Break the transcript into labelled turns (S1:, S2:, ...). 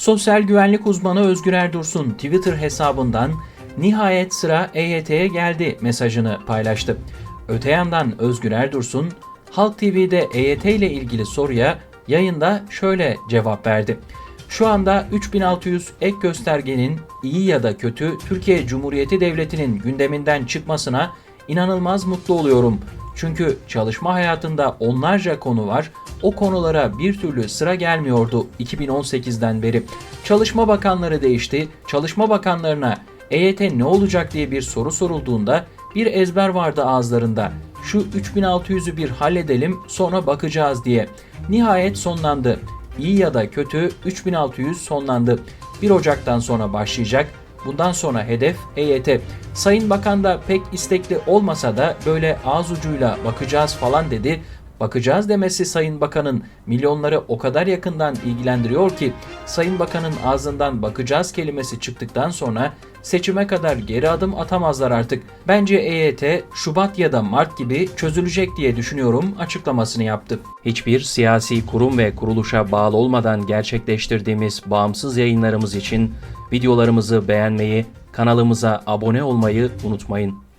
S1: Sosyal güvenlik uzmanı Özgür Erdursun Twitter hesabından nihayet sıra EYT'ye geldi mesajını paylaştı. Öte yandan Özgür Erdursun, Halk TV'de EYT ile ilgili soruya yayında şöyle cevap verdi. Şu anda 3600 ek göstergenin iyi ya da kötü Türkiye Cumhuriyeti Devleti'nin gündeminden çıkmasına inanılmaz mutlu oluyorum. Çünkü çalışma hayatında onlarca konu var. O konulara bir türlü sıra gelmiyordu 2018'den beri. Çalışma bakanları değişti. Çalışma bakanlarına EYT ne olacak diye bir soru sorulduğunda bir ezber vardı ağızlarında. Şu 3600'ü bir halledelim sonra bakacağız diye. Nihayet sonlandı. İyi ya da kötü 3600 sonlandı. 1 Ocak'tan sonra başlayacak. Bundan sonra hedef EYT. Sayın Bakan da pek istekli olmasa da böyle ağız ucuyla bakacağız falan dedi. Bakacağız demesi Sayın Bakan'ın milyonları o kadar yakından ilgilendiriyor ki Sayın Bakan'ın ağzından bakacağız kelimesi çıktıktan sonra seçime kadar geri adım atamazlar artık. Bence EYT Şubat ya da Mart gibi çözülecek diye düşünüyorum açıklamasını yaptı. Hiçbir siyasi kurum ve kuruluşa bağlı olmadan gerçekleştirdiğimiz bağımsız yayınlarımız için videolarımızı beğenmeyi, kanalımıza abone olmayı unutmayın.